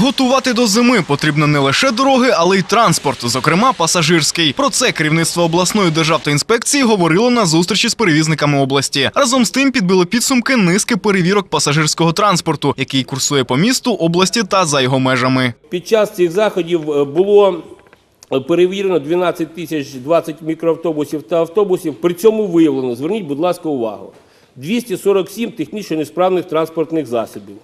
Готувати до зими потрібно не лише дороги, але й транспорт, зокрема пасажирський. Про це керівництво обласної державної інспекції говорило на зустрічі з перевізниками області. Разом з тим підбили підсумки низки перевірок пасажирського транспорту, який курсує по місту, області та за його межами. Під час цих заходів е, було е, перевірено 12 тисяч 20 мікроавтобусів та автобусів. При цьому виявлено, зверніть, будь ласка, увагу, 247 технічно несправних транспортних засобів.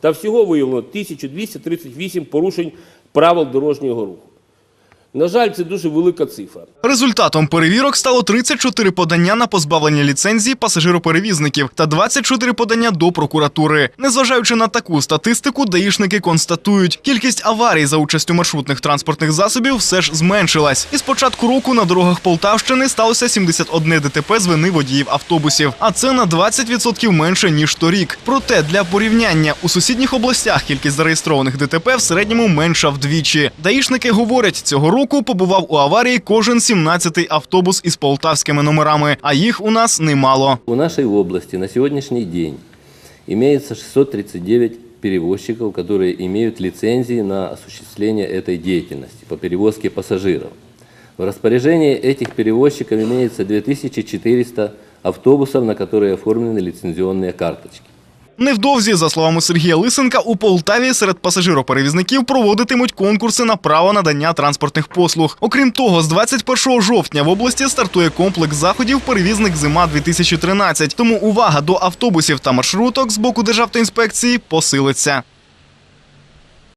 Та всього виявлено 1238 порушень правил дорожнього руху. На жаль, це дуже велика цифра. Результатом перевірок стало 34 подання на позбавлення ліцензії пасажироперевізників та 24 подання до прокуратури. Незважаючи на таку статистику, даїшники констатують, кількість аварій за участю маршрутних транспортних засобів все ж зменшилась. І з початку року на дорогах Полтавщини сталося 71 ДТП з вини водіїв автобусів, а це на 20% менше ніж торік. Проте для порівняння у сусідніх областях кількість зареєстрованих ДТП в середньому менша вдвічі. Даїшники говорять, цього року побував у аварії кожен 17-й автобус із полтавськими номерами, а їх у нас немало. У нашей области на сегодняшний день имеется 639 перевозчиков, которые имеют лицензии на осуществление этой деятельности по перевозке пассажиров. В распоряжении этих перевозчиков имеется 2400 автобусов, на которые оформлены лицензионные карточки. Невдовзі, за словами Сергія Лисенка, у Полтаві серед пасажироперевізників проводитимуть конкурси на право надання транспортних послуг. Окрім того, з 21 жовтня в області стартує комплекс заходів перевізник зима 2013 Тому увага до автобусів та маршруток з боку державної інспекції посилиться.